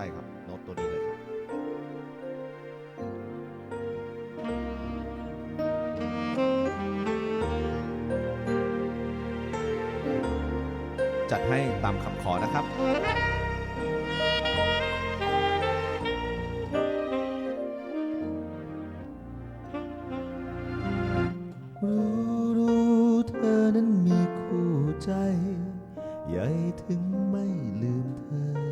ช่ครับโน้ตตัวนี้เลยครับจัดให้ตามคำขอนะครับ รู้รู้เธอนั้นมีคู่ใจ ใหญ่ถึงไม่ลืมเธอ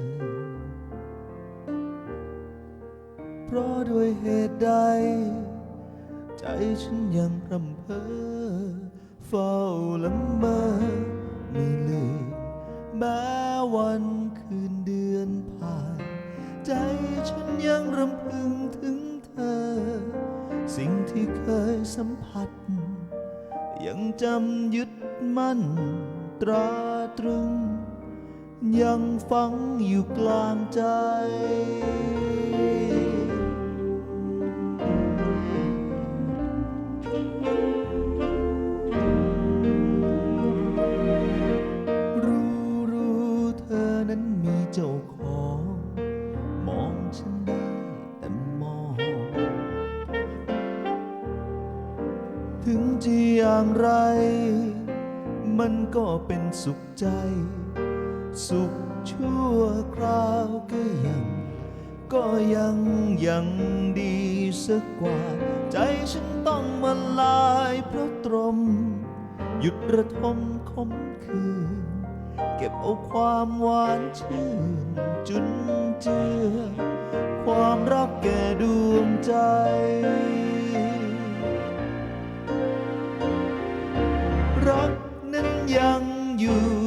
เพราะด้วยเหตุใด ใจฉันยังรำเพอเฝ้าละเมอไม่ลืมแม้วันคืนเดือนผ่าน ใจฉันยังรำพึงถึงเธอ สิ่งที่เคยสัมผัส ยังจำยึดมั่น ตราตรึง ยังฝังอยู่กลางใจ ถึงจะอย่างไร มันก็เป็นสุขใจ สุขชั่วคราวก็ยัง ก็ยังยังดีสักกว่า ใจฉันต้องมาลายเพราะตรม หยุดระทมคมคืน เก็บเอาความหวานชื่น จุนเจือ ความรักแก่ดวงใจ ยั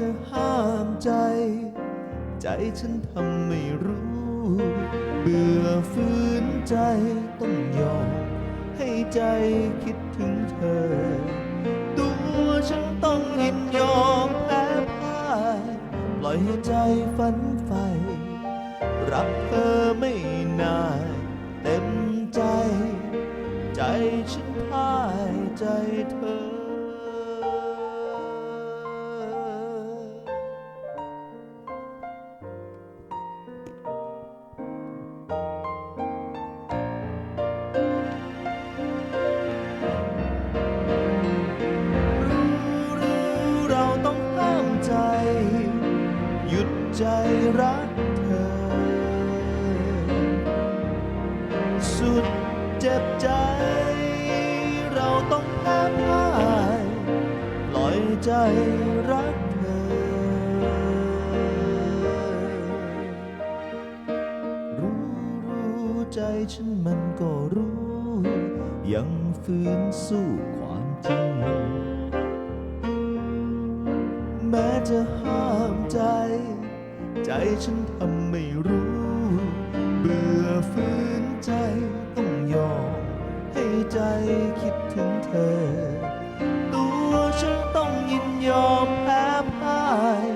จะห้ามใจ ใจฉันทำไม่รู้ เบื่อฝืนใจต้องยอมให้ใจคิดถึงเธอ ตัวฉันต้องยินยอมแพ้พ่ายปล่อยให้ใจฝันใฝ่รักเธอไม่นานเต็มใจ ใจฉันพ่ายใจ สุดเจ็บใจ เราต้องแพ้พ่ายปล่อยใจรักเธอ รู้รู้ใจฉันมันก็รู้ ยังฝืนสู้ความจริง แม้จะห้ามใจ ใจฉันทำไม่รู้ คิดถึงเธอ ตัวฉันต้องยินยอมแพ้พ่าย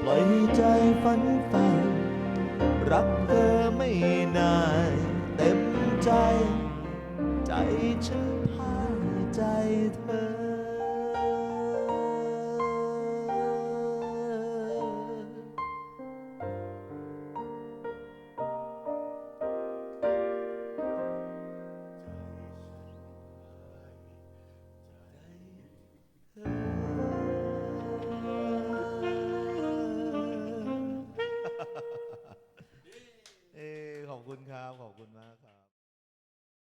ปล่อยให้ใจฝันไป รักเธอ ขอบคุณมากครับ